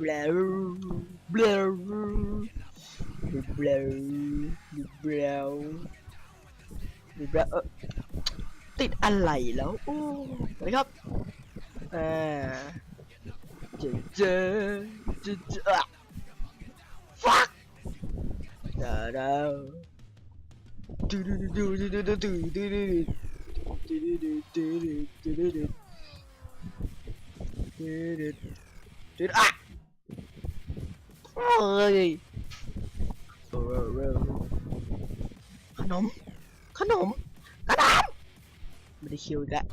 บลาบลาบลาบลาบลาบลาเออติดอะไรแล้วโอ้สวัสดีครับอ่าเจอเจอเจอเจออะ fuck ดาดาดูดูดูดูดูดูดูดูดูดูดูดูดูดูดูดูดูดูดูอะ เอ้ยขนม ขนมขนมไม่ได้คิวอีกแล้ว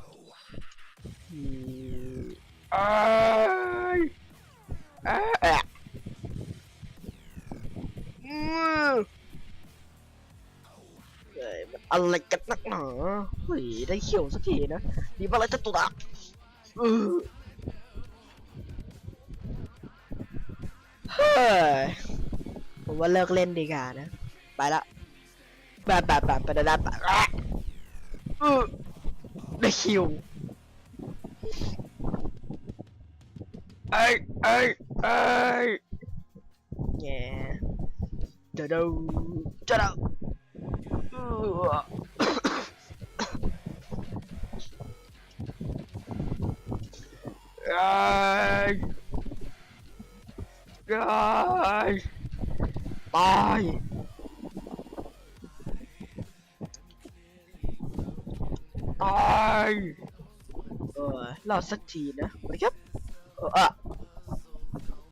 อืมเอ้ยเอ้ยอืมเฮ้ยมันอะไรกันนักหนาเฮ้ยได้เขียวสักทีนะดีว่าอะไรจะตุดอะเออ เฮ้ยผมว่าเลิกเล่นดีกว่านะ ไปละแบบแบบแบบไปแบบแบบเออได้คิวไอ้ไอ้ไอ้แง่จะดูจะดูเออไอ้ ไอ้ตาย ตาย เออรอดสักทีนะสวัสดีครับเอออะ